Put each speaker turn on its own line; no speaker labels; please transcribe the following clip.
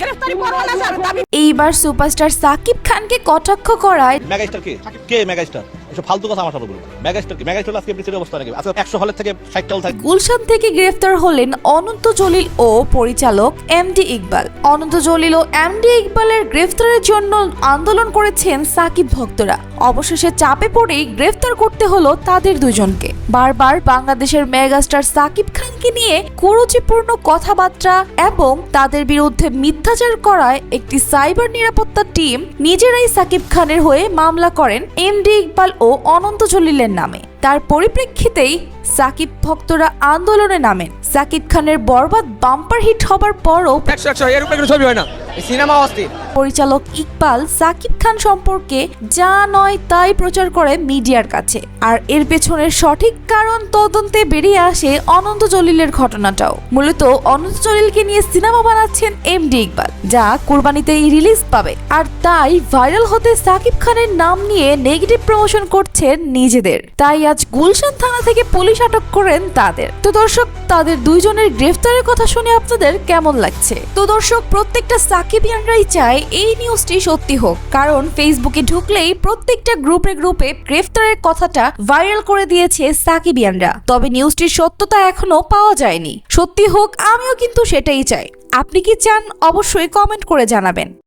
গ্রেফতারি পরোয়ানা স্যার দাবি
এইবার সুপারস্টার সাকিব খানকে কটাক্ষ করায়
মেগাস্টার কে? কে মেগাস্টার?
গুলশান থেকে গ্রেফতার হলেন অনন্ত জলিল ও পরিচালক এমডি ইকবাল। অনন্ত জলিল ও এমডি ইকবালের গ্রেফতারের জন্য আন্দোলন করেছেন সাকিব ভক্তরা। অবশেষে চাপে পড়েই গ্রেফতার করতে হলো তাদের দুজনকে। বারবার বাংলাদেশের মেগাস্টার সাকিব খানকে নিয়ে কুরুচিপূর্ণ কথাবার্তা এবং তাদের বিরুদ্ধে মিথ্যাচার করায় একটি সাইবার নিরাপত্তা টিম নিজেরাই সাকিব খানের হয়ে মামলা করেন এমডি ইকবাল অনন্ত জলিলের নামে। তার পরিপ্রেক্ষিতেই সাকিব ভক্তরা আন্দোলনে নামেন। সাকিব খানের বরবাদ বাম্পার হিট হবার পরও
একশো একশো এর উপরে ছবি হয় না। সিনেমা অস্থির।
পরিচালক ইকবাল সাকিব খান সম্পর্কে যা নয় তাই প্রচার করে মিডিয়ার কাছে। আর এর পেছনের সঠিক কারণ তদন্তে বেরিয়ে আসে অনন্ত জলিলের ঘটনাটাও। মূলত অনন্ত জলিলকে নিয়ে সিনেমা বানাচ্ছেন এমডি ইকবাল, যা কুরবানিতেই রিলিজ পাবে। আর তাই ভাইরাল হতে সাকিব খানের নাম নিয়ে নেগেটিভ প্রমোশন করছেন নিজেদের। তাই আজ গুলশান থানা থেকে পুলিশ আটক করেন তাদের। তো দর্শক, তাদের দুইজনের গ্রেফতারের কথা শুনে আপনাদের কেমন লাগছে? তো দর্শক, প্রত্যেকটা সাকিবিয়ানরাই চায় এই নিউজটি সত্যি হোক। কারণ ফেসবুকে ঢুকলেই প্রত্যেকটা গ্রুপে গ্রুপে গ্রেফতারের কথাটা ভাইরাল করে দিয়েছে সাকিবিয়ানরা। তবে নিউজটির সত্যতা এখনও পাওয়া যায়নি। সত্যি হোক, আমিও কিন্তু সেটাই চাই। আপনি কি চান? অবশ্যই কমেন্ট করে জানাবেন।